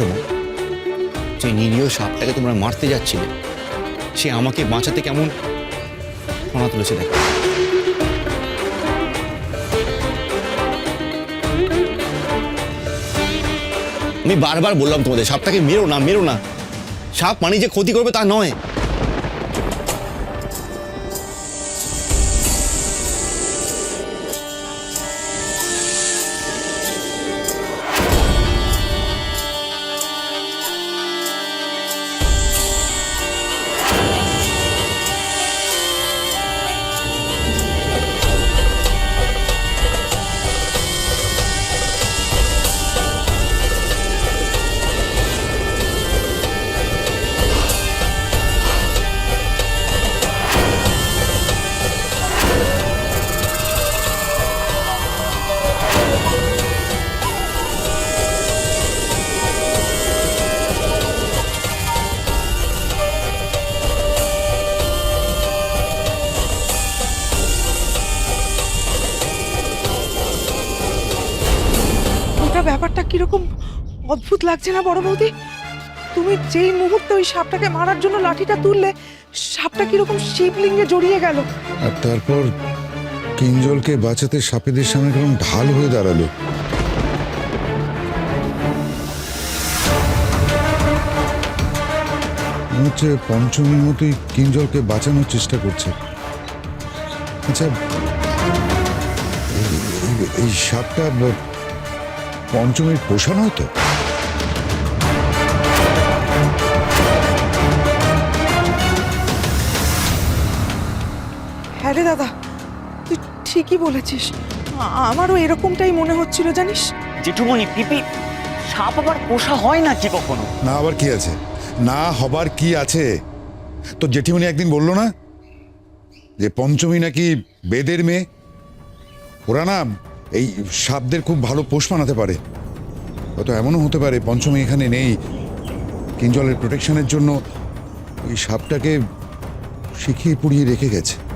দেখেছ মা যে নিরীহ সাপটাকে তোমরা মারতে যাচ্ছিলে। সে আমাকে বাঁচাতে কেমন ফোনা তুলেছে দেখো। আমি বারবার বললাম তোমাদের, সাপটাকে মেরো না মেরো না। সাপ মানে যে ক্ষতি করবে তা নয়। ব্যাপারটা কীরকম অদ্ভুত লাগছে না, বড় বৌদি? তুমি যেই মুহূর্তে ওই সাপটাকে মারার জন্য লাঠিটা তুললে, সাপটা কীরকম শিবলিঙ্গে জড়িয়ে গেল? আর তারপর কিঞ্জলকে বাঁচাতে সাপেদের সামনে কেমন ঢাল হয়ে দাঁড়াল। হচ্ছে পঞ্চমীর মতোই কিঞ্জলকে বাঁচানোর চেষ্টা করছে। আচ্ছা এই- সাপটা পঞ্চমীর পোষা নয় তো হ্যাঁ রে দাদা তুই ঠিকই বলেছিস। আমারও এরকমটাই মনে হচ্ছিল জানিস? জেঠুমণি পিপি সাপ আবার পোষা হয় না কি কখনো? না আবার কি আছে? না হবার কি আছে? তো জেঠিমণি একদিন বলল না যে পঞ্চমী নাকি বেদের মেয়ে? ওরা না এই সাপদের খুব ভালো পোষ মানাতে পারে। হয়তো এমনও হতে পারে, পঞ্চমী এখানে নেই। কিঞ্জলের প্রোটেকশনের জন্য ওই সাপটাকে শিখিয়ে পুড়িয়ে রেখে গেছে।